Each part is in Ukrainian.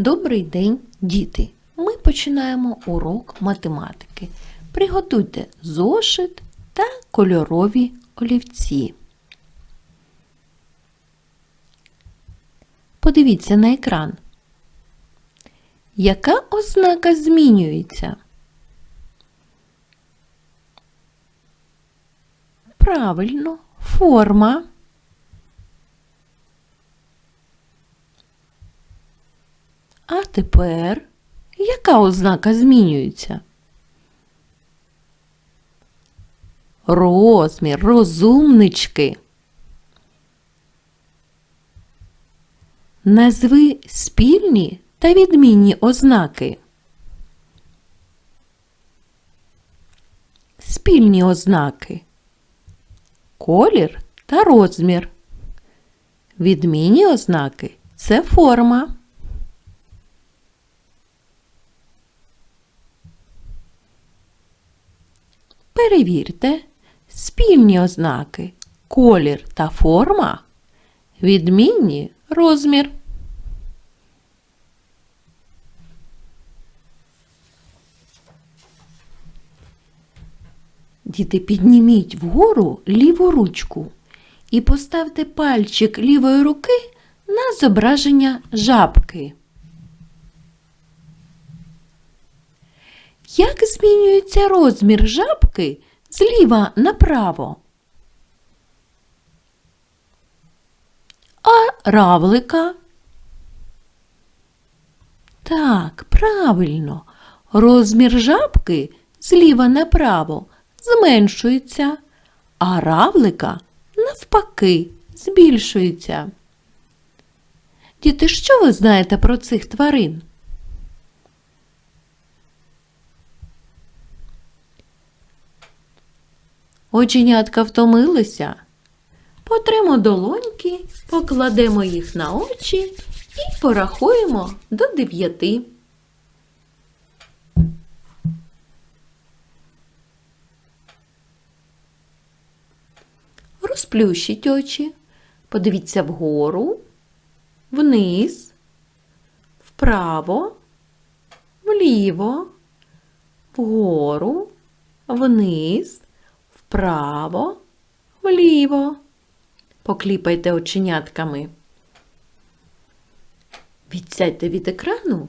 Добрий день, діти! Ми починаємо урок математики. Приготуйте зошит та кольорові олівці. Подивіться на екран. Яка ознака змінюється? Правильно, форма. Тепер яка ознака змінюється? Розмір, розумнички. Назви спільні та відмінні ознаки. Спільні ознаки. Колір та розмір. Відмінні ознаки це форма. Перевірте спільні ознаки колір та форма, відмінні розмір. Діти, підніміть вгору ліву ручку і поставте пальчик лівої руки на зображення жабки. Як змінюється розмір жабки зліва направо? А равлика? Так, правильно. Розмір жабки зліва направо зменшується, а равлика навпаки збільшується. Діти, що ви знаєте про цих тварин? Оченятка втомилися. Потремо долоньки, покладемо їх на очі і порахуємо до дев'яти. Розплющіть очі, подивіться вгору, вниз, вправо, вліво, вгору, вниз, вправо, вліво. Покліпайте оченятками. Відсядьте від екрану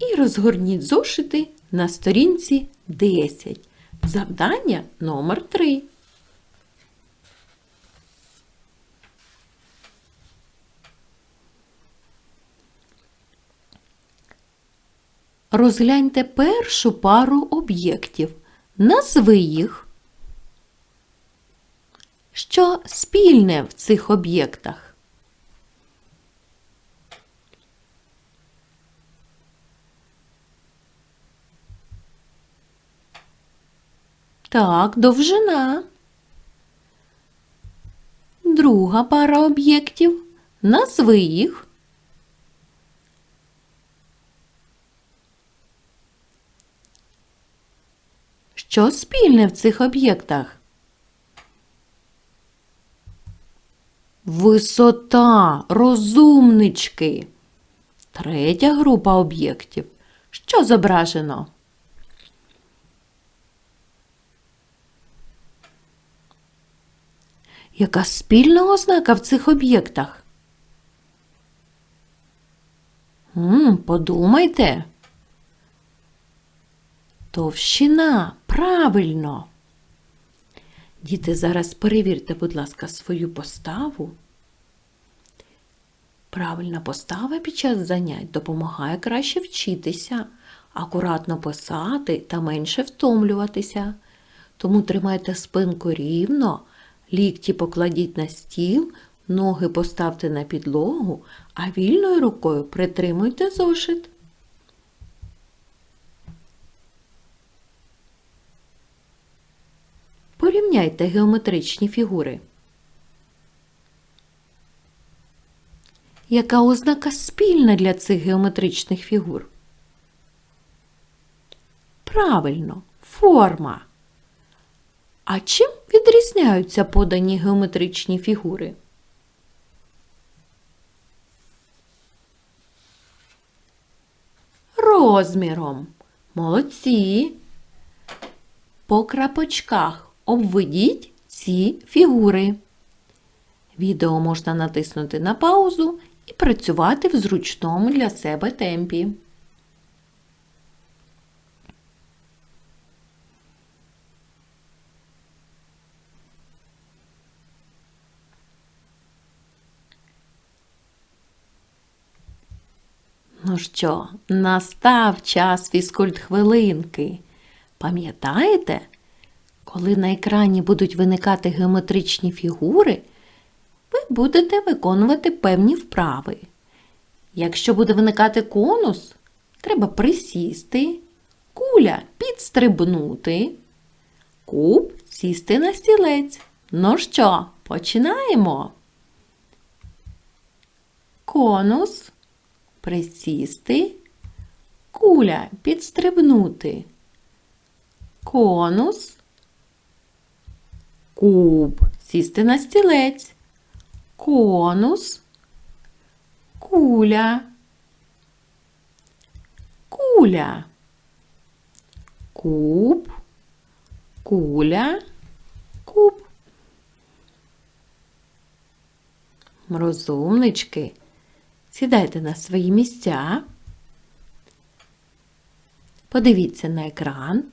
і розгорніть зошити на сторінці 10. Завдання номер 3. Розгляньте першу пару об'єктів. Назви їх. Що спільне в цих об'єктах? Так, довжина. Друга пара об'єктів. Назви їх. Що спільне в цих об'єктах? Висота, розумнички. Третя група об'єктів. Що зображено? Яка спільна ознака в цих об'єктах? Подумайте. Товщина, правильно. Діти, зараз перевірте, будь ласка, свою поставу. Правильна постава під час занять допомагає краще вчитися, акуратно писати та менше втомлюватися. Тому тримайте спинку рівно, лікті покладіть на стіл, ноги поставте на підлогу, а вільною рукою притримуйте зошит. Порівняйте геометричні фігури. Яка ознака спільна для цих геометричних фігур? Правильно, форма. А чим відрізняються подані геометричні фігури? розміром. Молодці. По крапочках обведіть ці фігури. Відео можна натиснути на паузу і працювати в зручному для себе темпі. Ну що, настав час фізкульт хвилинки. Пам'ятаєте, коли на екрані будуть виникати геометричні фігури, ви будете виконувати певні вправи. Якщо буде виникати конус, треба присісти, куля підстрибнути, куб сісти на стілець. Ну що, починаємо? Конус присісти, куля підстрибнути, конус, куб сісти на стілець, конус, куля, куля, куб, куля, куб. Розумнички. Сідайте на свої місця. Подивіться на екран.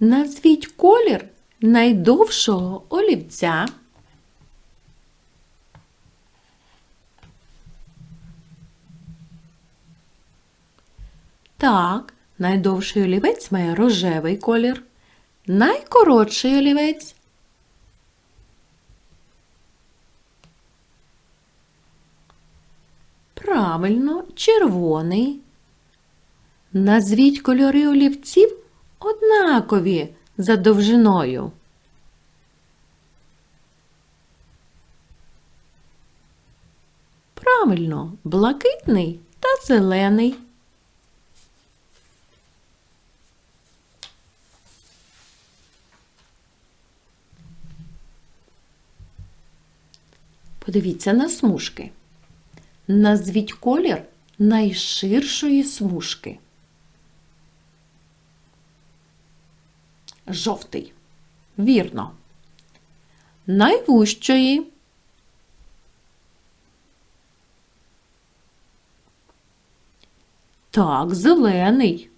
Назвіть колір найдовшого олівця. Так, найдовший олівець має рожевий колір, найкоротший олівець Правильно, червоний. Назвіть кольори олівців однакові за довжиною. Правильно, блакитний та зелений. Подивіться на смужки. Назвіть колір найширшої смужки. Жовтий. Вірно. Найвущої. Так, зелений.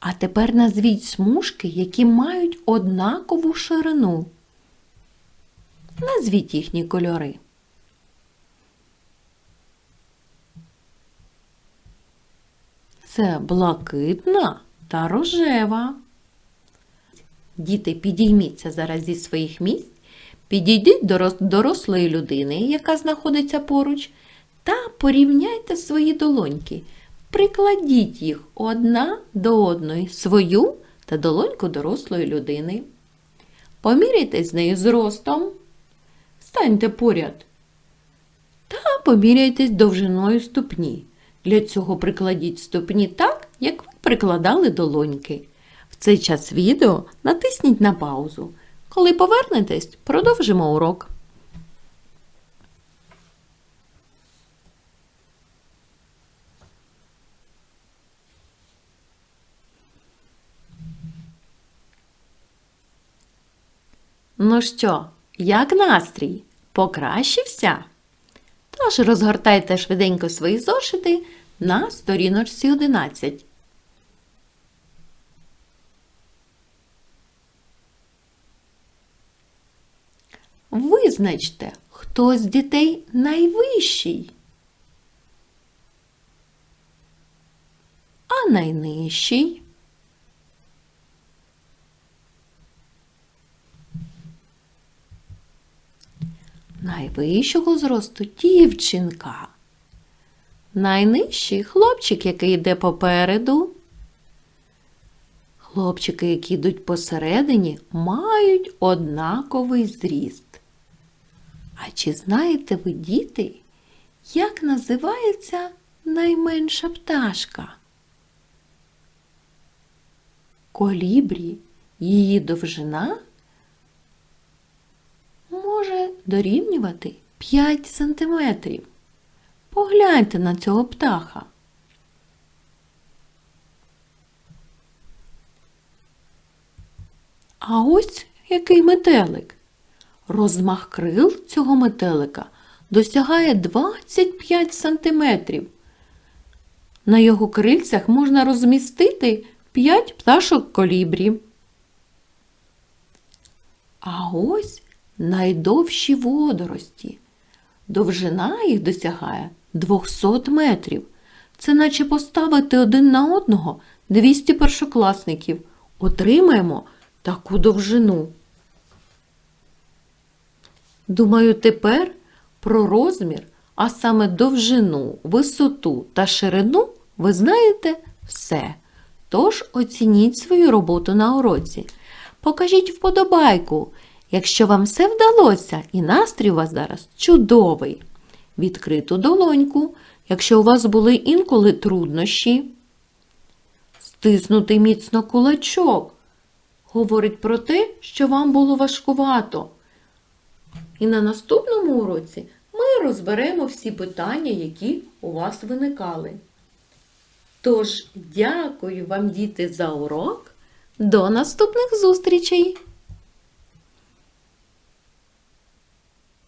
А тепер назвіть смужки, які мають однакову ширину. Назвіть їхні кольори. Це блакитна та рожева. Діти, підійміться зараз зі своїх місць, підійдіть до дорослої людини, яка знаходиться поруч, та порівняйте свої долоньки. Прикладіть їх одна до одної, свою та долоньку дорослої людини. Поміряйте з нею зростом. Станьте поряд та поміряйтесь довжиною ступні. Для цього прикладіть ступні так, як ви прикладали долоньки. В цей час відео натисніть на паузу. Коли повернетесь, продовжимо урок. Ну що, як настрій? Покращився? Тож розгортайте швиденько свої зошити на сторіночці 11. Визначте, хто з дітей найвищий, а найнижчий. Найвищого зросту дівчинка. Найнижчий хлопчик, який йде попереду. Хлопчики, які йдуть посередині, мають однаковий зріст. А чи знаєте ви, діти, як називається найменша пташка? Колібрі, її довжина може дорівнювати 5 сантиметрів. Погляньте на цього птаха. А ось який метелик. Розмах крил цього метелика досягає 25 сантиметрів. На його крильцях можна розмістити 5 пташок колібрі. А ось найдовші водорості. Довжина їх досягає 200 метрів. Це наче поставити один на одного 200 першокласників. Отримаємо таку довжину. Думаю, тепер про розмір, а саме довжину, висоту та ширину ви знаєте все. Тож оцініть свою роботу на уроці. Покажіть вподобайку, якщо вам все вдалося і настрій у вас зараз чудовий. Відкриту долоньку, якщо у вас були інколи труднощі. Стиснути міцно кулачок. Говорить про те, що вам було важкувато. І на наступному уроці ми розберемо всі питання, які у вас виникали. Тож, дякую вам, діти, за урок. До наступних зустрічей!